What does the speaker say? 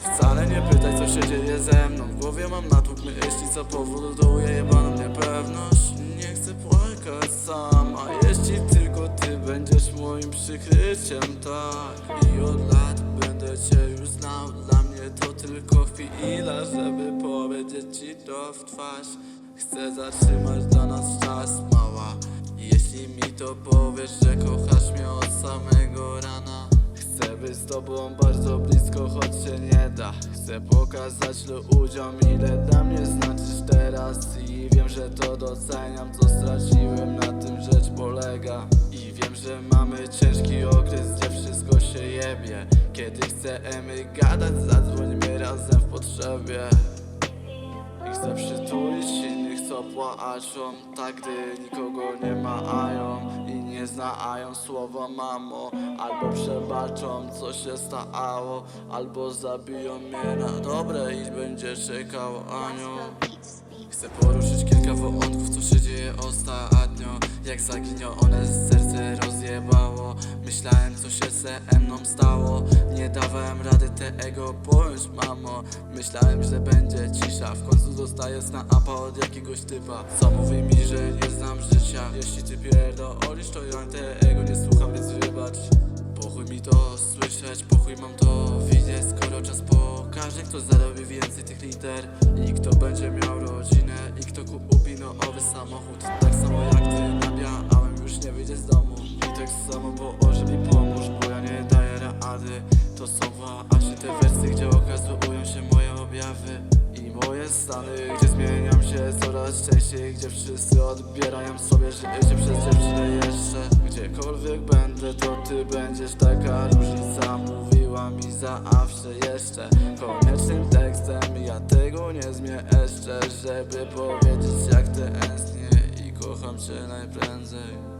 Wcale nie pytaj co się dzieje ze mną W głowie mam natłok myśli co powoduje jebaną niepewność. Nie chcę płakać sam A jeśli tylko ty będziesz moim przykryciem Tak. I od lat będę cię już znał Dla mnie to tylko chwila Żeby powiedzieć ci to w twarz. Chcę zatrzymać dla nas czas mała. Jeśli mi to powiesz, że kochasz mnie od samego rana Być z tobą bardzo blisko, choć się nie da. Chcę pokazać ludziom, ile dla mnie znaczysz teraz. I wiem, że to doceniam, co straciłem, na tym rzecz polega. I wiem, że mamy ciężki okres, gdzie wszystko się jebie. Kiedy chcemy gadać, zadzwońmy razem w potrzebie. I chcę przytulić innych, co płaczą. Tak, gdy nikogo nie mają I nie znają słowa mamo. Albo przebaczą, co się stało. Albo zabiją mnie na dobre I będzie czekał Beats. Chcę poruszyć kilka wątków, co się dzieje ostatnio. Jak zaginione serce rozjebało. Myślałem, ze mną stało. Nie dawałem rady tego pojąć, mamo. Myślałem, że będzie cisza. W końcu dostaję snapa od jakiegoś typa. Co mówi mi, że nie znam życia? Jeśli ty pierdolisz, to ja tego nie słucham, więc wybacz. Pochuj mi to słyszeć, pochuj mam to widzieć. Skoro czas pokaże, kto zarobi więcej tych liter. I kto będzie miał rodzinę. I kto kupi nowy samochód. Tak samo jak ty nabiałem, już nie wyjdzie z domu. I tak samo położy mi są właśnie te wersy, gdzie okazują się moje objawy i moje stany, gdzie zmieniam się coraz częściej Gdzie wszyscy odbierają sobie życie przez dziewczynę jeszcze. Gdziekolwiek będę, to ty będziesz taka różnica. Mówiła mi zawsze jeszcze. Koniecznym tekstem, ja tego nie zmieszczę Żeby powiedzieć jak tęsknię i kocham cię najprędzej